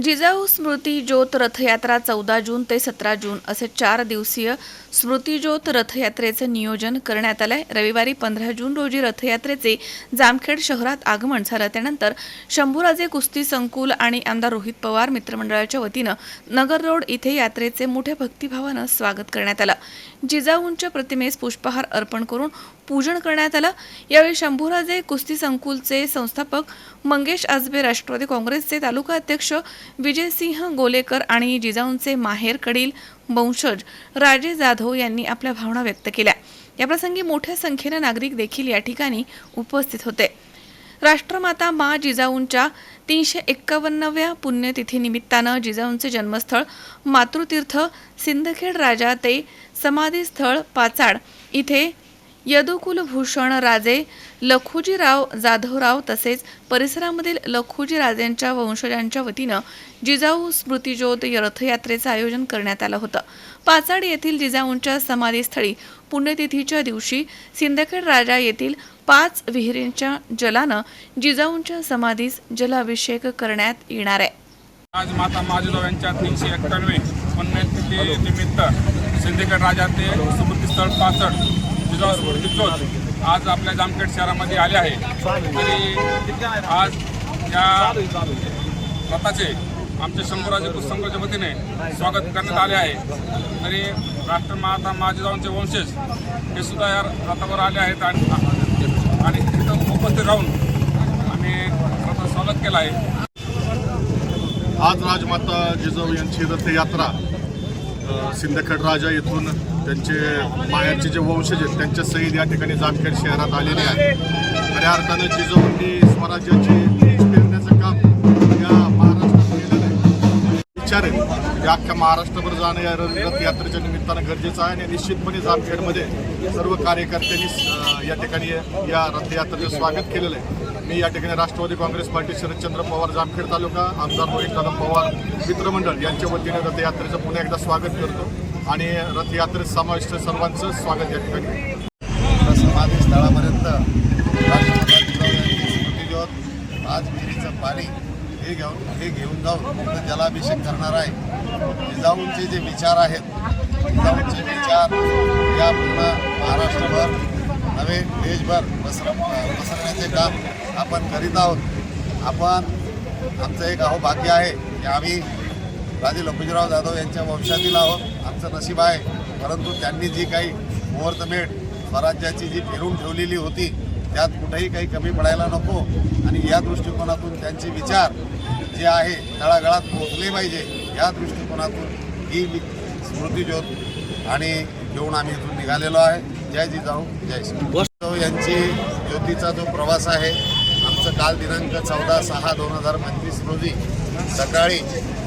जिजाऊ स्मृती ज्योत रथयात्रा चौदा जून ते सतरा जून असे चार दिवसीय स्मृतीज्योत रथयात्रेचं रथयात्रेचे नियोजन करण्यात आलंय. रविवारी पंधरा जून रोजी रथयात्रेचे जामखेड शहरात आगमन झालं. त्यानंतर शंभूराजे कुस्ती संकुल आणि आमदार रोहित पवार मित्रमंडळाच्या वतीनं नगर रोड इथे यात्रेचे मोठ्या भक्तिभावानं स्वागत करण्यात आलं. जिजाऊंच्या प्रतिमेस पुष्पहार अर्पण करून पूजन करण्यात आलं. यावेळी शंभूराजे कुस्ती संकुलचे संस्थापक मंगेश आजबे राष्ट्रवादी काँग्रेसचे तालुका अध्यक्ष विजयसिंह गोलेकर आणि जिजाऊंचे माहेरकडील वंशज राजे जाधव यांनी आपल्या भावना व्यक्त केल्या. याप्रसंगी मोठ्या संख्येनं नागरिक देखील या ठिकाणी उपस्थित होते. राष्ट्रमाता मा जिजाऊंच्या तीनशे एक्कावन्नव्या पुण्यतिथीनिमित्तानं जिजाऊंचे जन्मस्थळ मातृतीर्थ सिंदखेड राजा ते समाधीस्थळ पाचाड इथे यदुकुलभूषण राजे लखुजीराव जाधवराव तसेच परिसरामधील लखुजी राजेंच्या वंशजांच्या वतीनं जिजाऊ स्मृतिज्योत रथयात्रेचं आयोजन करण्यात आलं होतं. पाचाड येथील जिजाऊंच्या समाधीस्थळी पुण्यतिथीच्या दिवशी सिंदखेड राजा येथील पाच विहिरींच्या जलानं जिजाऊंच्या समाधीस जलाभिषेक करण्यात येणार आहे. आज माता माजुराव यांच्या तीनशे एक्क्याण्णवे पुण्यतिथी निमित्त सिंदखेड राजा ते स्मृतीस्थळ पाचड जिजाऊ स्मृती आज आपल्या जामखेड शहरामध्ये आले आहे. तरी आज या रथाचे आमच्या शंभूराजे कुस्संघाच्या वतीने स्वागत करण्यात आले आहे. तरी राष्ट्रमाता माजीरावांचे वंशज हे सुद्धा या रथावर आले आहेत आणि आणि तिथं उपस्थित राहून आम्ही रथाचं स्वागत केलं आहे. आज राजमाता जिजाऊ यांची रथयात्रा अ, सिंदखेड राजा येथून त्यांचे माहेरचे जे वंशज आहेत त्यांच्या सहीद या ठिकाणी जामखेड शहरात आलेले आहे खऱ्या अर्थानं जिजाऊंनी स्वराज्याची बीज पेरण्याचं काम या महाराष्ट्रात केलेलं आहे. विचार आहे. अख्ख्या महाराष्ट्रभर जाणं या रथयात्रेच्या निमित्तानं गरजेचं आहे आणि निश्चितपणे जामखेडमध्ये सर्व कार्यकर्त्यांनी या ठिकाणी या रथयात्रेचं स्वागत केलेलं आहे. मी या ठिकाणी राष्ट्रवादी काँग्रेस पार्टी शरदचंद्र पवार जामखेड तालुका आमदार रोहित कदम पवार मित्रमंडळ यांच्या वतीने रथयात्रेचं पुन्हा एकदा स्वागत करतो आणि रथयात्रेत समाविष्ट सर्वांचं स्वागत या ठिकाणी. समाधी स्थळापर्यंत आज विहिरीचं पाणी हे घेऊन हे घेऊन जाऊन तिथं जलाभिषेक करणार आहे. जिजाऊंचे जे विचार आहेत जिजाऊंचे विचार या पूर्ण महाराष्ट्रभर नव्हे देशभर पसर पसरण्याचे काम आपण करीत आहोत. आपण आमचं एक अहो भाग्य आहे की आम्ही राजे लखुजीराव जाधव यांच्या वंशातील आहोत. आमचं नशीब आहे. परंतु त्यांनी जी काही मुहूर्तमेढ स्वराज्याची जी फिरून ठेवलेली होती त्यात कुठेही काही कमी पडायला नको. आणि या दृष्टिकोनातून त्यांचे विचार जे आहे तळागळात पोहोचले पाहिजे. या दृष्टिकोनातून ही स्मृतीज्योत स्मृतिज्योत आणि घेऊन आम्ही इथून निघालेलो आहे. जय जिजाऊ जय श्री जिजाऊ हो यांची ज्योतीचा जो प्रवास आहे आमचं काल दिनांक चौदा सहा दोन हजार पंचवीस रोजी सकाळी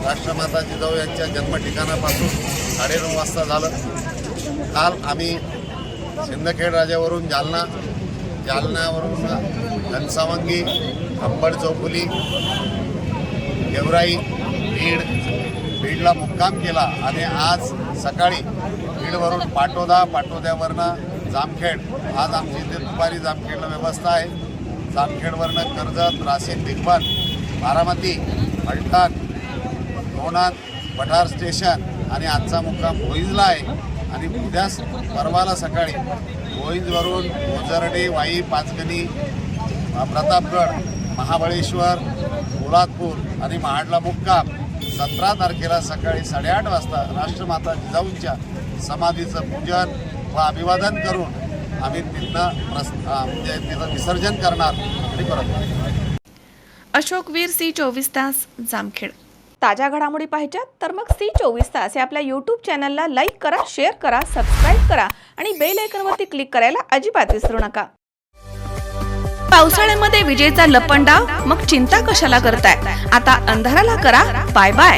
राष्ट्रमाता जिजाऊ यांच्या जन्मठिकाणापासून साडेनऊ वाजता झालं. काल आम्ही सिंदखेड राजावरून जालना जालन्यावरून घनसावंगी अंबड चौफुली गेवराई बीड बीडला मुक्काम केला आणि आज सकाळी बीडवरून पाटोदा पाटोद्यावरनं जामखेड. आज आमची इथे दुपारी जामखेडला व्यवस्था आहे. जामखेडवरनं कर्जत राशीन दिग्बन बारामती फलटण लोणार पठार स्टेशन आणि आजचा मुक्काम भोईजला आहे. आणि उद्या परवाला सकाळी भोईजवरून ओझरडे वाई पाचगणी प्रतापगड महाबळेश्वर पोलादपूर आणि महाडला मुक्काम सतरा तारखेला सकाळी साडेआठ वाजता राष्ट्रमाता जिजाऊंच्या समाधीचं पूजन व अभिवादन करून आम्ही तिथनं प्रस अ, म्हणजे तिथं विसर्जन करणार आणि परत. अशोक वीर सी चोवीस तास जामखेड. ताज्या घडामोडी पाहिजेत तर मग सी चोवीस तास या आपल्या यूट्यूब चॅनलला लाईक करा शेअर करा सबस्क्राईब करा आणि बेल आयकनवरती क्लिक करायला अजिबात विसरू नका. पावसाळ्यामध्ये विजेचा लपंडाव? मग चिंता कशाला करताय? आता अंधाराला करा. Bye bye